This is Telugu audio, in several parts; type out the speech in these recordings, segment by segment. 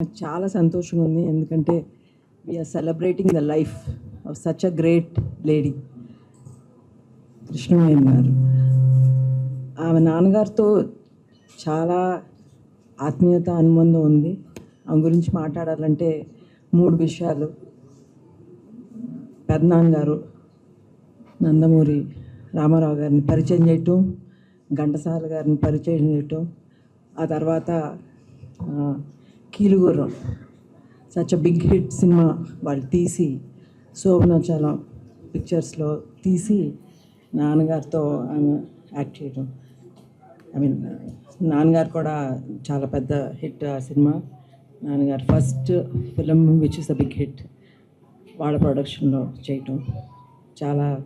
నాకు చాలా సంతోషంగా ఉంది. ఎందుకంటే we're celebrating the life of such a great lady Krishnamayya garu. ఆమె నాన్నగారితో చాలా ఆత్మీయత అనుబంధం ఉంది. ఆమె గురించి మాట్లాడాలంటే మూడు విషయాలు. పెద్దనాన్నగారు నందమూరి రామారావు గారిని పరిచయం చేయటం ఘంటసాల గారిని పరిచయం చేయటం ఆ తర్వాత Keelugurram. Such a big hit cinema వాళ్ళు తీసి శోభనాచలం పిక్చర్స్లో తీసి నాన్నగారితో ఆమె యాక్ట్ చేయడం. ఐ మీన్ నాన్నగారు కూడా చాలా పెద్ద హిట్ ఆ సినిమా. నాన్నగారు first film which is a big hit వాళ్ళ ప్రొడక్షన్లో చేయటం. చాలా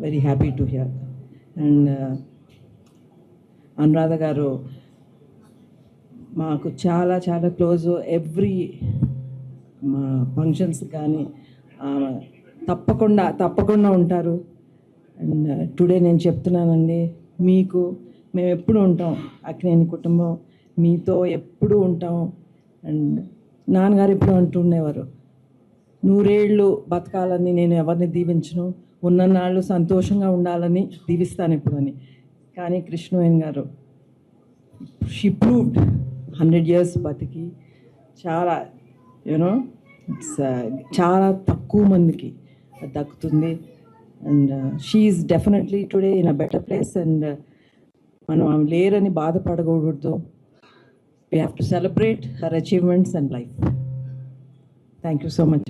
very happy to hear and Anuradha garu మాకు చాలా చాలా క్లోజ్. ఎవ్రీ మా ఫంక్షన్స్ కానీ తప్పకుండా తప్పకుండా ఉంటారు. అండ్ టుడే నేను చెప్తున్నానండి మీకు మేము ఎప్పుడు ఉంటాం అక్కినేని కుటుంబం మీతో ఎప్పుడు ఉంటాం. అండ్ నాన్నగారు ఎప్పుడు అంటుండేవారు నూరేళ్ళు బతకాలని నేను ఎవరిని దీవించను ఉన్ననాళ్ళు సంతోషంగా ఉండాలని దీవిస్తాను ఇప్పుడు అని కానీ కృష్ణవేణి గారు షీ ప్రూవ్డ్ హండ్రెడ్ ఇయర్స్ బతికి చాలా యూనో ఇట్స్ uh, చాలా తక్కువ మందికి దక్కుతుంది. And she's definitely today in a better place and మనం ఆమె లేరని బాధపడకూడదు. We have to celebrate her achievements and life thank you so much